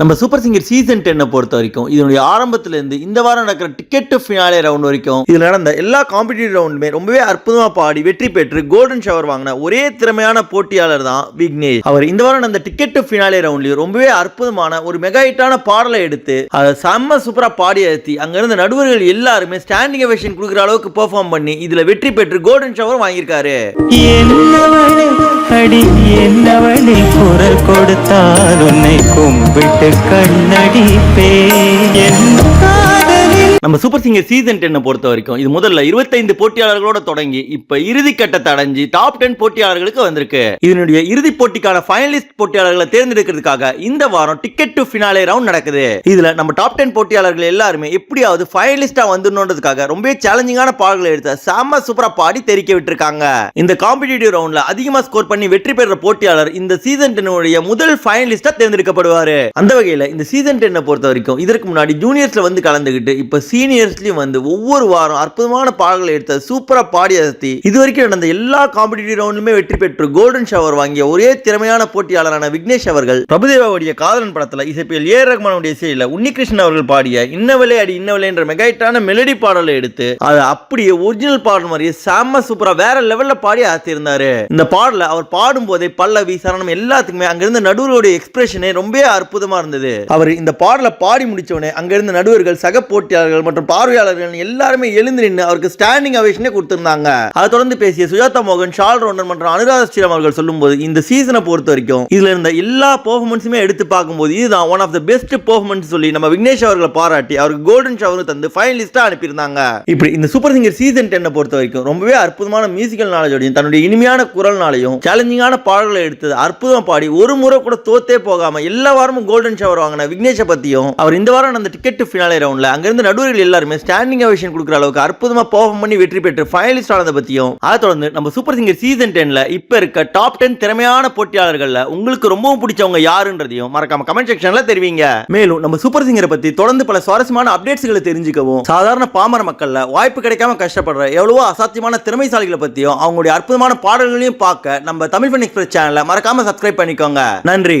நம்ம super singer season டென்னை பொறுத்த வரைக்கும் இதனுடைய ஆரம்பத்துல இருந்து இந்த வாரம் நடக்கிற டிக்கெட் ஃபினாலே ரவுண்ட் வரைக்கும் இதுல நடந்த எல்லா காம்படிட்டிவ் ரவுண்டுமே ரொம்பவே அற்புதமா பாடி வெற்றி பெற்று கோல்டன் ஷவர் வாங்கின ஒரே திறமையான போட்டியாளர் தான் விக்னேஷ். அவர் இந்த வாரம் நடந்த டிக்கெட் ஃபினாலே ரவுண்ட்லயும் ரொம்பவே அற்புதமான ஒரு மெகா ஹிட்டான பாடலை எடுத்து அதை செம்ம சூப்பரா பாடி அழுத்தி அங்க இருந்த நடுவர்கள் எல்லாருமே ஸ்டாண்டிங் அவேஷன் கொடுக்குற அளவுக்கு பெர்ஃபார்ம் பண்ணி இதுல வெற்றி பெற்று கோல்டன் ஷவர் வாங்கியிருக்காரு. என்னவளே குரல் கொடுத்தால் உன்னை கும்பிட்டு கண்ணடிப்பே என் நம்ம சூப்பர் சிங்கர் சீசன் டென்னை பொறுத்த வரைக்கும் இது முதல்ல 25 போட்டியாளர்களோட தொடங்கி இப்ப இறுதி கட்டத்தை அடைஞ்சு டாப் டென் போட்டியாளர்களுக்கு வந்திருக்கு. இதனுடைய இறுதி போட்டிக்கான ஃபைனலிஸ்ட் போட்டியாளர்களை தேர்ந்தெடுக்கிறதுக்காக இந்த வாரம் டிக்கெட் டு ஃபினாலே ரவுண்ட் நடக்குது. இதுல நம்ம டாப் டென் போட்டியாளர்கள் எல்லாருமே எப்படியாவது ஃபைனலிஸ்டா வந்துடணுன்றதுக்காக ரொம்ப சேலஞ்சிங்கான பாடல்களை எடுத்த செம்ம சூப்பரா பாடி தெரிக்க விட்டுருக்காங்க. இந்த காம்படிட்டிவ் ரவுண்ட்ல அதிகமா ஸ்கோர் பண்ணி வெற்றி பெற்ற போட்டியாளர் இந்த சீசன் டென்னுடைய முதல் ஃபைனலிஸ்டா தேர்ந்தெடுக்கப்படுவாரு. அந்த வகையில இந்த சீசன் டென்னை பொறுத்த வரைக்கும் இதற்கு முன்னாடி ஜூனியர்ஸ்ல வந்து கலந்துகிட்டு இப்ப சீனியர்ஸ்லையும் வந்து ஒவ்வொரு வாரம் அற்புதமான பாடல்களை எடுத்த சூப்பராக பாடி அசத்தி இது வரைக்கும் நடந்த எல்லா காம்படிட்டிவ் ரவுண்ட்லுமே வெற்றி பெற்று கோல்டன் ஷவர் வாங்கிய ஒரே திறமையான போட்டியாளரான விக்னேஷ் அவர்கள் பிரபுதேவாவுடைய காதலன் படத்தில் இசைப்பியல் ஏ. ரகுமானுடைய இசையில் உன்னிகிருஷ்ணன் அவர்கள் பாடிய இன்னவலே அடி இன்னவலே என்ற மெகைட்டான மெலடி பாடலை எடுத்து அதை அப்படியே ஒரிஜினல் பாடல் மாதிரியே செம்ம சூப்பராக வேற லெவலில் பாடி ஆத்திருந்தாரு இந்த பாடலை அவர் பாடும் போதே பல்லவி சரணம் எல்லாத்துக்குமே அங்கிருந்த நடுவருடைய எக்ஸ்பிரஷனே ரொம்ப அற்புதமாக இருந்தது. அவர் இந்த பாடலை பாடி முடிச்சவனே அங்கிருந்த நடுவர்கள் சக போட்டியாளர்கள் மற்றும் பார்வையாளர்கள் எல்லாருமே எழுந்து நின்று அவருக்கு ஸ்டாண்டிங் அவேஷனே கொடுத்திருந்தாங்க. அதை தொடர்ந்து பேசிய சுஜாதா மோகன் ஷால் ரோண்டன் மற்றும் அனுராத ஸ்ரீராம் அவர்கள் சொல்லும்போது இந்த சீசனை பொறுத்த வரைக்கும் இதுல இருந்த எல்லா பெர்ஃபார்மன்ஸுமே எடுத்து பார்க்கும்போது இதுதான் one of the best performance சொல்லி நம்ம விக்னேஷ் அவர்களை பாராட்டி அவருக்கு கோல்டன் ஷவர் தந்து ஃபைனலிஸ்டா அனுப்பியிருந்தாங்க. இப்படி இந்த சூப்பர் சிங்கர் சீசன் டென்னை பொறுத்த வரைக்கும் ரொம்பவே அற்புதமான மியூசிக்கல் நாலேஜோடையும் தன்னுடைய இனிமையான குரல்னாலையும் சேலஞ்சிங்கான பாடல்களை எடுத்தது அற்புதமா பாடி ஒரு முறை கூட தோத்தே போகாம எல்லா வாரமும் கோல்டன் ஷவர் வாங்கின விக்னேஷை பத்தியும் அவர் இந்த வாரம் அந்த டிக்கெட் ஃபினாலே ரவுண்ட்ல அங்கிருந்து நடுவர் நடுவர்கள் எல்லாருமே ஸ்டாண்டிங் அவேஷன் கொடுக்குற அளவுக்கு அற்புதமா பெர்ஃபார்ம் பண்ணி வெற்றி பெற்று ஃபைனலிஸ்ட் ஆனதை பத்தியும் அதை தொடர்ந்து நம்ம சூப்பர் சிங்கர் சீசன் டென்ல இப்ப இருக்க டாப் டென் திறமையான போட்டியாளர்கள்ல உங்களுக்கு ரொம்பவும் பிடிச்சவங்க யாருன்றதையும் மறக்காம கமெண்ட் செக்ஷன்ல தெரிவிங்க. மேலும் நம்ம சூப்பர் சிங்கரை பத்தி தொடர்ந்து பல சுவாரஸ்யமான அப்டேட்ஸ்களை தெரிஞ்சுக்கவும் சாதாரண பாமர மக்கள்ல வாய்ப்பு கிடைக்காம கஷ்டப்படுற எவ்வளவோ அசாத்தியமான திறமைசாலிகளை பத்தியும் அவங்களுடைய அற்புதமான பாடல்களையும் பார்க்க நம்ம தமிழ் ஃபன் எக்ஸ்பிரஸ் சேனலை மறக்காம சப்ஸ்கிரைப் பண்ணிக்கோங்க. நன்றி.